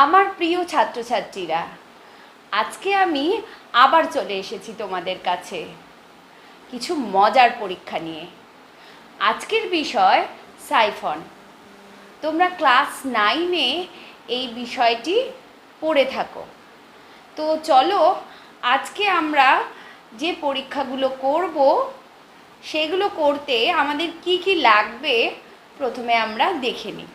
আমার প্রিয় ছাত্রছাত্রীরা, আজকে আমি আবার চলে এসেছি তোমাদের কাছে কিছু মজার পরীক্ষা নিয়ে। আজকের বিষয় সাইফন। তোমরা ক্লাস নাইনে এই বিষয়টি পড়ে থাকো। তো চলো, আজকে আমরা যে পরীক্ষাগুলো করব, সেগুলো করতে আমাদের কি কি লাগবে, প্রথমে আমরা দেখে নিই।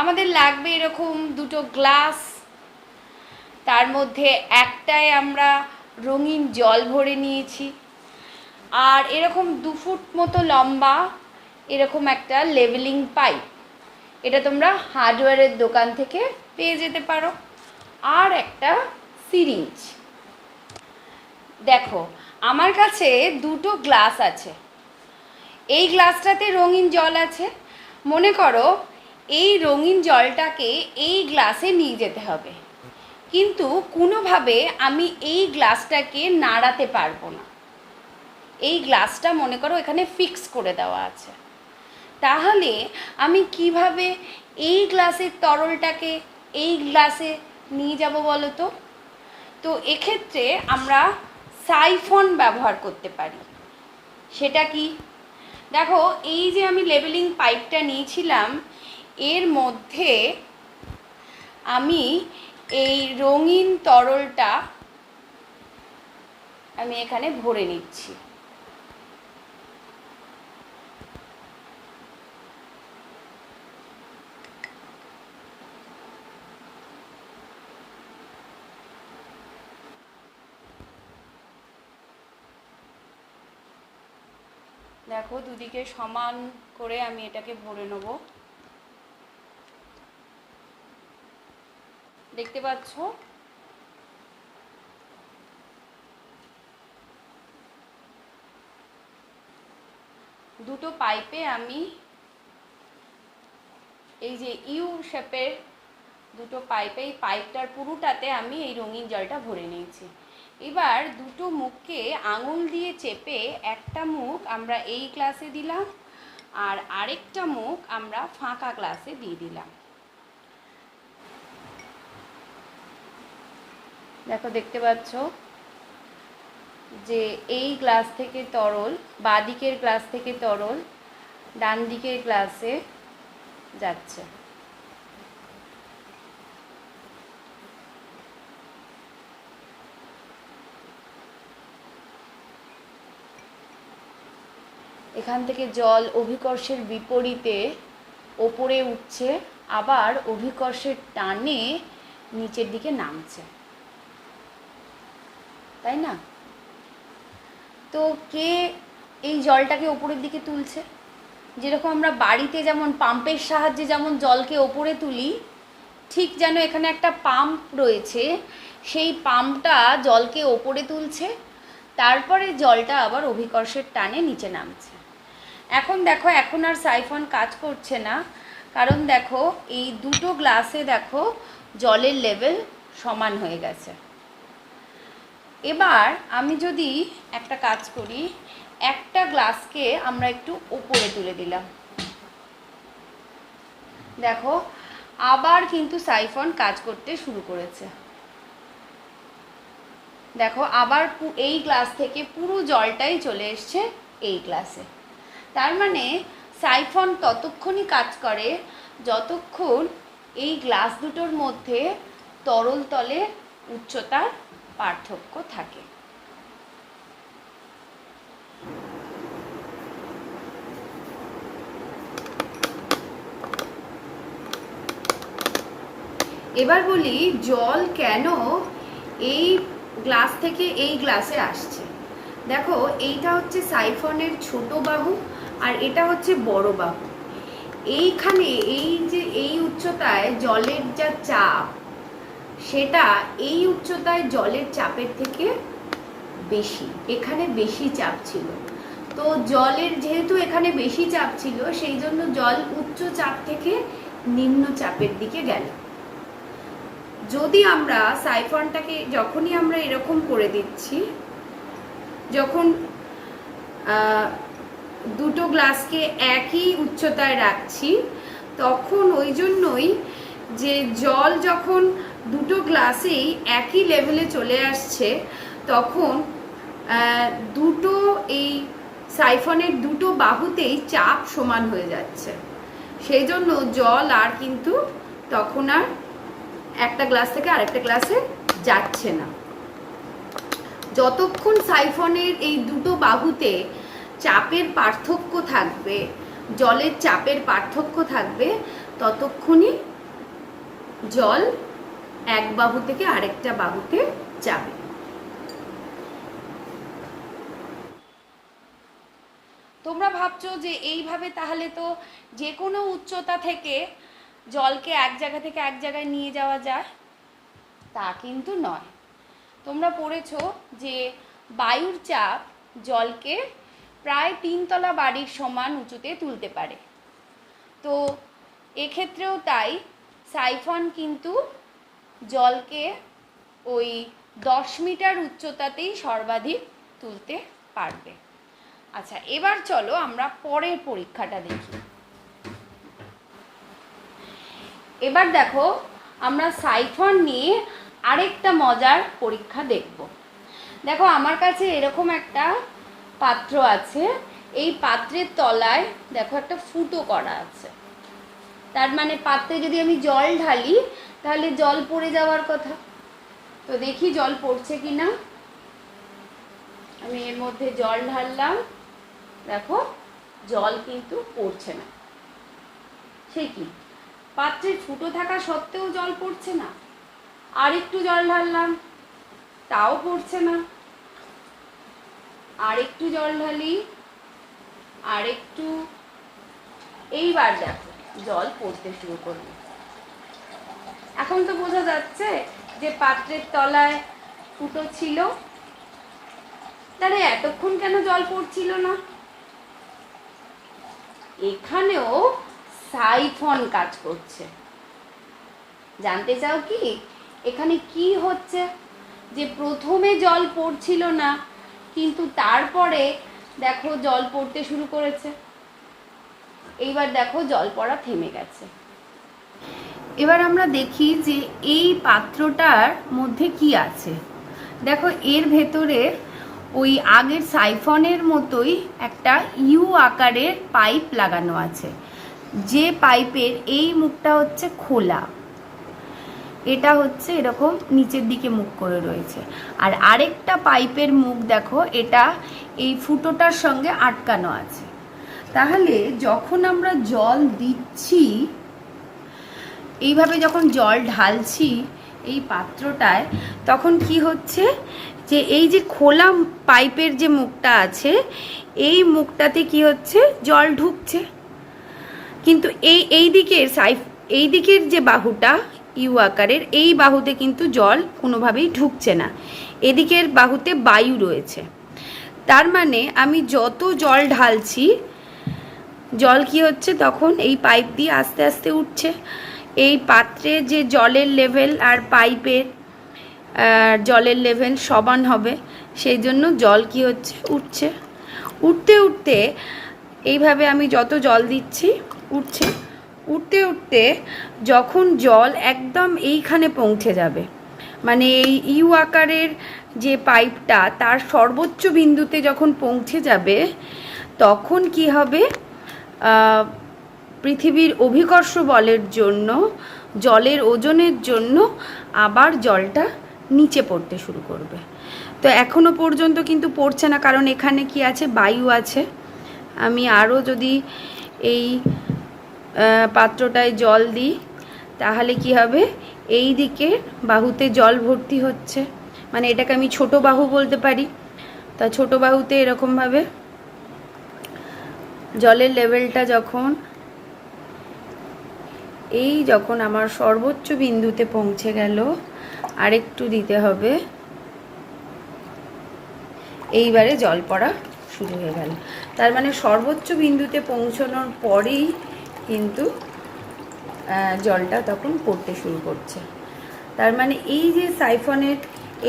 আমাদের লাগবে এরকম দুটো গ্লাস। তার মধ্যে একটায় আমরা রঙিন জল ভরে নিয়েছি। আর এরকম দু ফুট মতো লম্বা এরকম একটা লেভেলিং পাইপ। এটা তোমরা হার্ডওয়্যারের দোকান থেকে পেয়ে যেতে পারো। আর একটা সিরিঞ্জ। দেখো, আমার কাছে দুটো গ্লাস আছে। এই গ্লাসটাতে রঙিন জল আছে। মনে করো এই রঙিন জলটাকে এই গ্লাসে নিয়ে যেতে হবে। কিন্তু কোনোভাবে আমি এই গ্লাসটাকে নাড়াতে পারব না। এই গ্লাসটা মনে করো এখানে ফিক্স করে দেওয়া আছে। তাহলে আমি কীভাবে এই গ্লাসের তরলটাকে এই গ্লাসে নিয়ে যাব বলো তো? তো এক্ষেত্রে আমরা সাইফন ব্যবহার করতে পারি। সেটা কি? দেখো, এই যে আমি লেবেলিং পাইপটা নিয়েছিলাম এর মধ্যে আমি এই রঙিন তরলটা আমি এখানে ভরে নিচ্ছি। দেখো দুদিকে সমান করে আমি এটাকে ভরে নেব। দেখতে পাচ্ছ? দুটো পাইপে আমি এই যে ইউ শেপের দুটো পাইপে, এই পাইপটার পুরোটাতে আমি এই রঙিন জলটা ভরে নিয়েছি। এবার দুটো মুখকে আঙুল দিয়ে চেপে একটা মুখ আমরা এই গ্লাসে দিলাম আর আরেকটা মুখ আমরা ফাঁকা গ্লাসে দিয়ে দিলাম। দেখো, দেখতে পাচ্ছ যে এই গ্লাস থেকে তরল, বাদিকের গ্লাস থেকে তরল ডান দিকের গ্লাসে যাচ্ছে। এখান থেকে জল অভিকর্ষের বিপরীতে ওপরে উঠছে, আবার অভিকর্ষের টানে নিচের দিকে নামছে। তাই না? তো কে এই জলটাকে ওপরের দিকে তুলছে? যেরকম আমরা বাড়িতে যেমন পাম্পের সাহায্যে যেমন জলকে ওপরে তুলি, ঠিক যেন এখানে একটা পাম্প রয়েছে, সেই পাম্পটা জলকে ওপরে তুলছে, তারপরে জলটা আবার অভিকর্ষের টানে নিচে নামছে। এখন দেখো, এখন আর সাইফন কাজ করছে না। কারণ দেখো, এই দুটো গ্লাসে দেখো, জলের লেভেল সমান হয়ে গেছে। এবার আমি যদি একটা কাজ করি, একটা গ্লাসকে আমরা একটু ওপরে তুলে দিলাম। দেখো, আবার কিন্তু সাইফন কাজ করতে শুরু করেছে। দেখো, আবার এই গ্লাস থেকে পুরো জলটাই চলে এসছে এই গ্লাসে। তার মানে সাইফন ততক্ষণই কাজ করে যতক্ষণ এই গ্লাস দুটোর মধ্যে তরল তলে উচ্চতার পার্থক্য থাকে। এবার বলি জল কেন এই গ্লাস থেকে এই গ্লাসে আসছে? দেখো, এইটা হচ্ছে সাইফনের ছোট বাহু আর এটা হচ্ছে বড় বাহু। এইখানে এই যে এই উচ্চতায় জলের যা চাপ সেটা এই উচ্চতায় জলের চাপের থেকে বেশি, এখানে বেশি চাপ ছিল। তো জলের যেহেতু এখানে বেশি চাপ ছিল, সেই জন্য জল উচ্চ চাপ থেকে নিম্ন চাপের দিকে গেল। যদি আমরা সাইফনটাকে যখনই আমরা এরকম করে দিচ্ছি, যখন দুটো গ্লাসকে একই উচ্চতায় রাখছি, তখন ওই জন্যই যে জল যখন দুটো গ্লাসেই একই লেভেলে চলে আসছে, তখন দুটো এই সাইফনের দুটো বাহুতেই চাপ সমান হয়ে যাচ্ছে। সেই জন্য জল আর কিন্তু তখন আর একটা গ্লাস থেকে আরেকটা গ্লাসে যাচ্ছে না। যতক্ষণ সাইফনের এই দুটো বাহুতে চাপের পার্থক্য থাকবে, জলের চাপের পার্থক্য থাকবে, ততক্ষণই জল এক বাহু থেকে আরেকটা বাহুতে যাবে। তোমরা ভাবছ যে এইভাবে তাহলে তো যে কোনো উচ্চতা থেকে জলকে এক জায়গা থেকে এক জায়গায় নিয়ে যাওয়া যায়? তা কিন্তু নয়। তোমরা পড়েছ যে বায়ুর চাপ জলকে প্রায় তিনতলা বাড়ির সমান উঁচুতে তুলতে পারে। তো এক্ষেত্রেও তাই সাইফন কিন্তু জলকে ওই দশ মিটার উচ্চতাতেই সর্বাধিক তুলতে পারবে। আচ্ছা এবার চলো আমরা পরের পরীক্ষাটা দেখি। এবার দেখো, আমরা সাইফন নিয়ে আরেকটা মজার পরীক্ষা দেখব। দেখো, আমার কাছে এরকম একটা পাত্র আছে, এই পাত্রের তলায় দেখো একটা ফুটো করা আছে। তার মানে পাত্রে যদি আমি জল ঢালি, তাহলে জল পড়ে যাওয়ার কথা। তো দেখি জল পড়ছে কি না আমি এর মধ্যে জল ঢাললাম। দেখো, জল কিন্তু পড়ছে না। সে কি? পাত্রে ফুটো থাকা সত্ত্বেও জল পড়ছে না। আর একটু জল ঢাললাম, তাও পড়ছে না। আর একটু জল ঢালি আর একটু এইবার দেখো। জল পড়তে শুরু করবে। এখন তো বোঝা যাচ্ছে যে পাত্রের তলায় ফুটো ছিল। তাহলে এতক্ষণ কেন জল পড়ছিল না? এখানেও সাইফন কাজ করছে। জানতে চাও কি? এখানে কি হচ্ছে? যে প্রথমে জল পড়ছিল না, কিন্তু তারপরে দেখো জল পড়তে শুরু করেছে। এইবার দেখো জল পড়া থেমে গেছে। এবার আমরা দেখি যে এই পাত্রটার মধ্যে কি আছে। দেখো, এর ভেতরে ওই আগের সাইফনের মতোই একটা ইউ আকারের পাইপ লাগানো আছে। যে পাইপের এই মুখটা হচ্ছে খোলা। এটা হচ্ছে এরকম নিচের দিকে মুখ করে রয়েছে। আর আরেকটা পাইপের মুখ দেখো, এটা এই ফুটোটার সঙ্গে আটকানো আছে। তাহলে যখন আমরা জল দিচ্ছি, এইভাবে যখন জল ঢালছি এই পাত্রটায়, তখন কি হচ্ছে? যে এই যে খোলা পাইপের যে মুখটা আছে, এই মুখটাতে কি হচ্ছে? জল ঢুকছে। কিন্তু এই এই দিকের সাইফ, এই দিকের যে বাহুটা ইউ আকারের, এই বাহুতে কিন্তু জল কোনোভাবেই ঢুকছে না। এদিকের বাহুতে বায়ু রয়েছে। তার মানে আমি যত জল ঢালছি জল কি হচ্ছে? তখন এই পাইপ দিয়ে আস্তে আস্তে উঠছে। এই পাত্রে যে জলের লেভেল আর পাইপের জলের লেভেল সমান হবে, সেই জন্য জল কি হচ্ছে? উঠছে। উঠতে উঠতে এইভাবে আমি যত জল দিচ্ছি, উঠছে। উঠতে উঠতে যখন জল একদম এইখানে পৌঁছে যাবে মানে এই ইউ আকারের যে পাইপটা, তার সর্বোচ্চ বিন্দুতে যখন পৌঁছে যাবে, তখন কি হবে? পৃথিবীর অভিকর্ষ বলের জন্য, জলের ওজনের জন্য আবার জলটা নিচে পড়তে শুরু করবে। তো এখনও পর্যন্ত কিন্তু পড়ছে না, কারণ এখানে কি আছে? বায়ু আছে। আমি আরও যদি এই পাত্রটায় জল দিই, তাহলে কি হবে? এই দিকে বাহুতে জল ভর্তি হচ্ছে। মানে এটাকে আমি ছোট বাহু বলতে পারি। তা ছোট বাহুতে এরকমভাবে জলের লেভেলটা যখন, এই যখন আমার সর্বোচ্চ বিন্দুতে পৌঁছে গেল, আরেকটু দিতে হবে। এইবারে জল পড়া শুরু হয়ে গেল। তার মানে সর্বোচ্চ বিন্দুতে পৌঁছানোর পরেই কিন্তু জলটা তখন পড়তে শুরু করছে। তার মানে এই যে সাইফনের,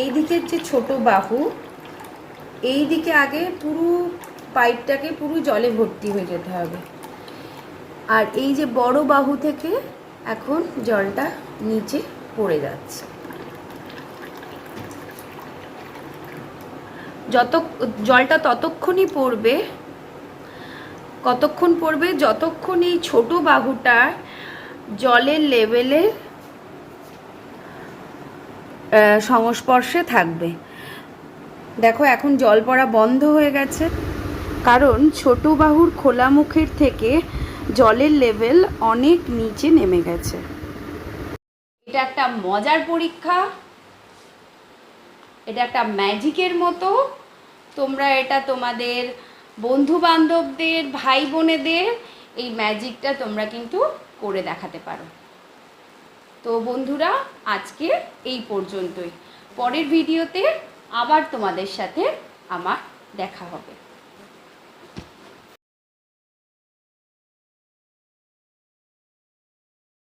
এই দিকের যে ছোট বাহু, এই দিকে আগে পুরো পাইপটাকে পুরো জলে ভর্তি হয়ে যেতে হবে। আর এই যে বড় বাহু থেকে এখন জলটা নিচে পড়ে যাচ্ছে। যত, জলটা ততক্ষণই পড়বে, কতক্ষণ পড়বে, যতক্ষণ এই ছোট বাহুটা জলের লেভেলের সংস্পর্শে থাকবে। দেখো এখন জল পড়া বন্ধ হয়ে গেছে। কারণ ছোট বাহুর খোলা মুখের থেকে জলের লেভেল অনেক নিচে নেমে গেছে। এটা একটা মজার পরীক্ষা। এটা একটা ম্যাজিকের মতো। তোমরা এটা তোমাদের বন্ধু বান্ধবদের ভাই বোনেদের এই ম্যাজিকটা তোমরা কিন্তু করে দেখাতে পারো। তো বন্ধুরা, আজকে এই পর্যন্তই। পরের ভিডিওতে আবার তোমাদের সাথে আমার দেখা হবে।